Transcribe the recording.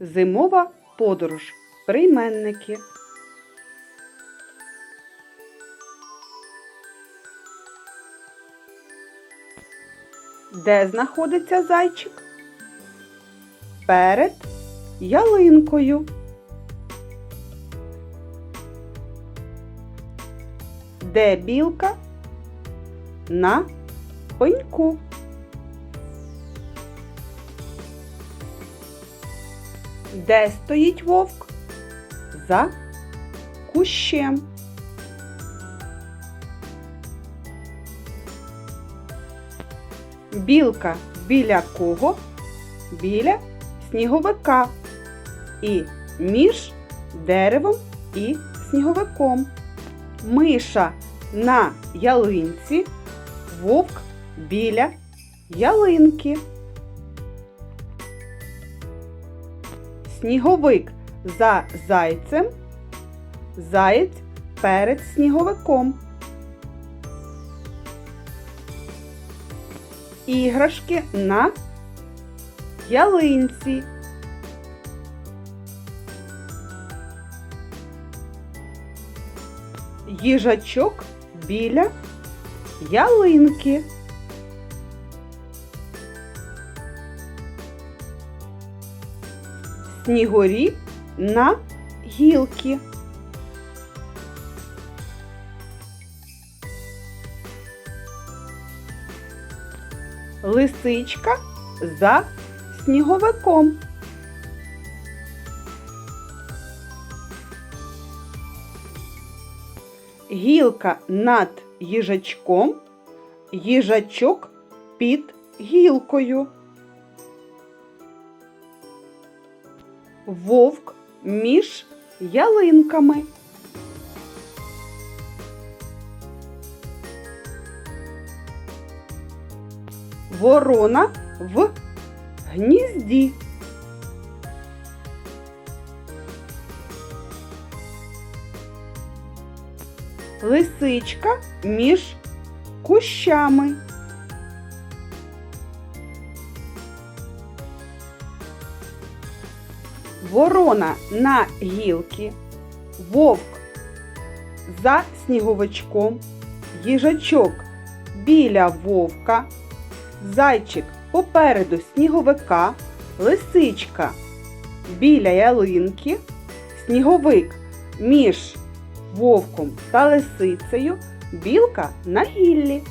Зимова подорож. Прийменники. Де знаходиться зайчик? Перед ялинкою. Де білка? На пеньку. Де стоїть вовк? За кущем. Білка біля кого? Біля сніговика. І між деревом і сніговиком. Миша на ялинці, вовк біля ялинки. Сніговик за зайцем, заєць перед сніговиком. Іграшки на ялинці. Їжачок біля ялинки. Снігурі на гілки. Лисичка за сніговиком. Гілка над їжачком, їжачок під гілкою. Вовк між ялинками. Ворона в гнізді. Лисичка між кущами. Ворона на гілки, вовк за сніговичком, їжачок біля вовка, зайчик попереду сніговика, лисичка біля ялинки, сніговик між вовком та лисицею, білка на гіллі.